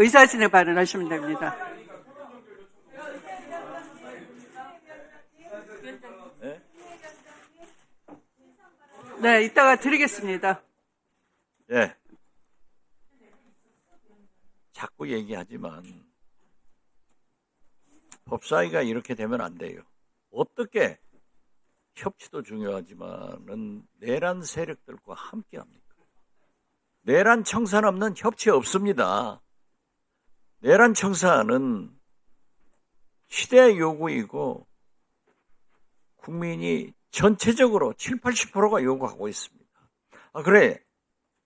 의사진에 발언하시면 됩니다. 네, 이따가 드리겠습니다. 예. 자꾸 얘기하지만 법사위가 이렇게 되면 안 돼요. 어떻게 협치도 중요하지만은 내란 세력들과 함께 합니까? 내란 청산 없는 협치 없습니다. 내란 청산은 시대의 요구이고 국민이 전체적으로 7, 80%가 요구하고 있습니다. 아, 그래.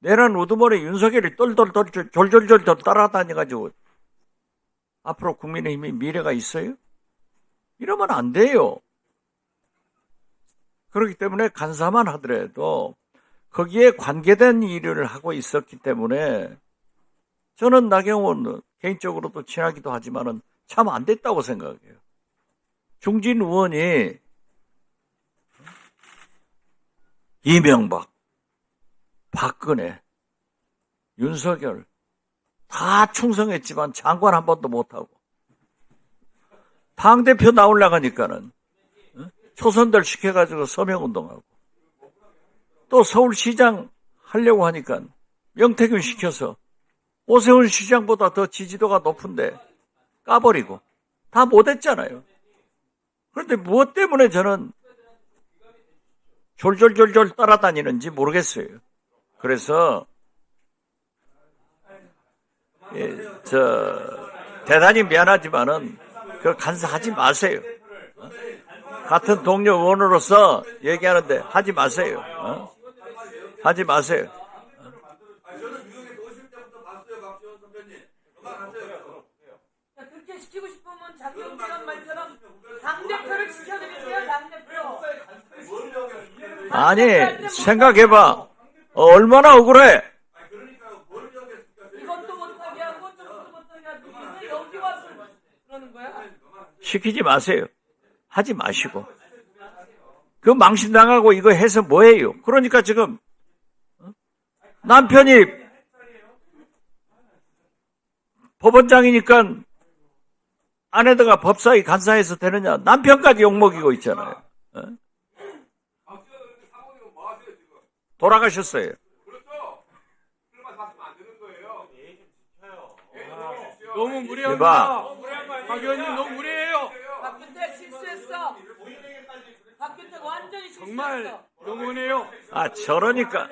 내란 우두머리 윤석열이 똘똘똘 졸졸졸졸 따라다녀가지고 앞으로 국민의힘이 미래가 있어요? 이러면 안 돼요. 그렇기 때문에 간사만 하더라도 거기에 관계된 일을 하고 있었기 때문에 저는 나경원 개인적으로도 친하기도 하지만은 참 안 됐다고 생각해요. 중진 의원이 이명박, 박근혜, 윤석열 다 충성했지만 장관 한 번도 못하고 당대표 어? 초선들 시켜가지고 서명운동하고 또 서울시장 하려고 하니까 명태균 시켜서 오세훈 시장보다 더 지지도가 높은데 까버리고 다 못했잖아요. 그런데 무엇 때문에 저는 졸졸졸졸 따라다니는지 모르겠어요. 그래서 예, 저 대단히 미안하지만은 그 간사하지 마세요. 어? 같은 동료 의원으로서 얘기하는데 하지 마세요. 어? 하지 마세요. 그렇게 시키고 싶으면 장경태란 말처럼 당대표를 지켜드리세요, 당대표. 아니 생각해봐. 어, 얼마나 억울해. 이것도 못하게 하고 저것도 못하게 하고 왜 여기 와서 그러는 거야? 시키지 마세요. 하지 마시고. 그 망신당하고 이거 해서 뭐해요? 그러니까 지금 어? 남편이 법원장이니까 아내다가 법사위 간사해서 되느냐? 남편까지 욕먹이고 있잖아요. 어? 돌아가셨어요. 너무 이봐. 무례합니다. 박 의원님 너무 무례해요. 박균택 실수했어. 박균택 완전히 정말 실수했어. 영원해요. 아 저러니까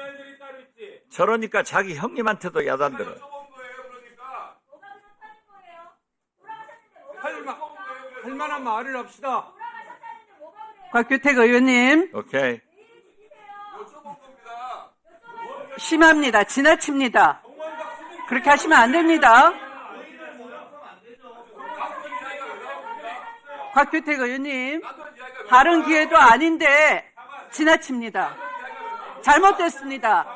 저러니까 자기 형님한테도 야단 들어. 할, 마, 할 만한 말을 합시다. 곽규택 의원님, 오케이. 심합니다. 지나칩니다. 그렇게 하시면 안 됩니다. 곽규택 의원님, 다른 기회도 아닌데 지나칩니다. 잘못됐습니다.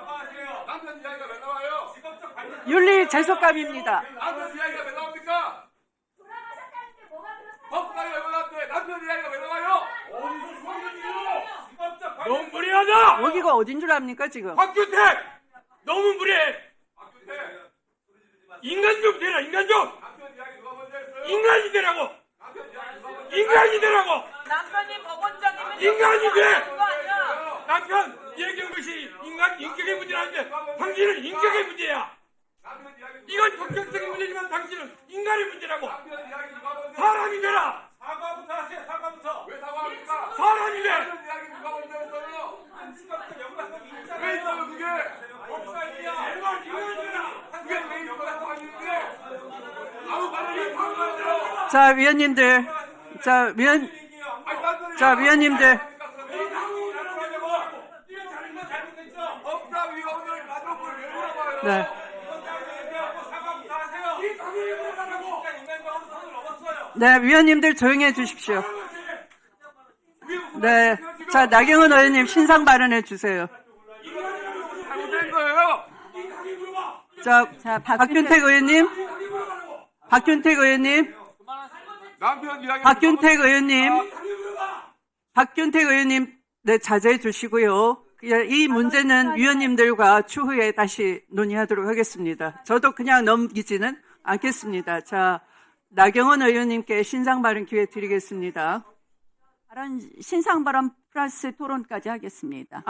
윤리 재속감입니다. 남편 이야기가 왜 나옵니까? 법사위가 왜 나왔대? 남편 이야기가 왜 나와요? 너무 무례하다. 여기가 어딘 줄 압니까 지금? 박규택 너무 무례해. 인간 좀 되라 인간 좀. 인간이 되라고. 인간이 되라고. 남편이 법원장이면 인간이 돼! 그거 아니야. 남편 얘기한 것이 인간 인격의 문제라는데 당신은 인격의 문제야. 이건 법격적인 문제지만 당신은 인간의 문제라고. 사람이 되라. 사과부터 하세요. 사과부터. 왜 사과합니까? 사람이 돼. 남편 이야기 누가 먼저 했어요? 왜 있어요 그게? 법사위야. 제발 인간이 되라. 그게 왜 있어요? 아닌데. 아무 말이 방금 들어. 자 위원님들, 자 위원, 자 위원님들? 네. 네, 위원님들 조용히 해 주십시오. 네. 자, 나경원 의원님 신상 발언해 주세요. 거예요. 자, 박균택 의원님. 박균택 의원님. 박균택 의원님. 박균택 의원님, 네, 자제해 주시고요. 이 문제는 위원님들과 추후에 다시 논의하도록 하겠습니다. 저도 그냥 넘기지는 않겠습니다. 자, 나경원 의원님께 신상 발언 기회 드리겠습니다. 발언 신상 발언 플러스 토론까지 하겠습니다.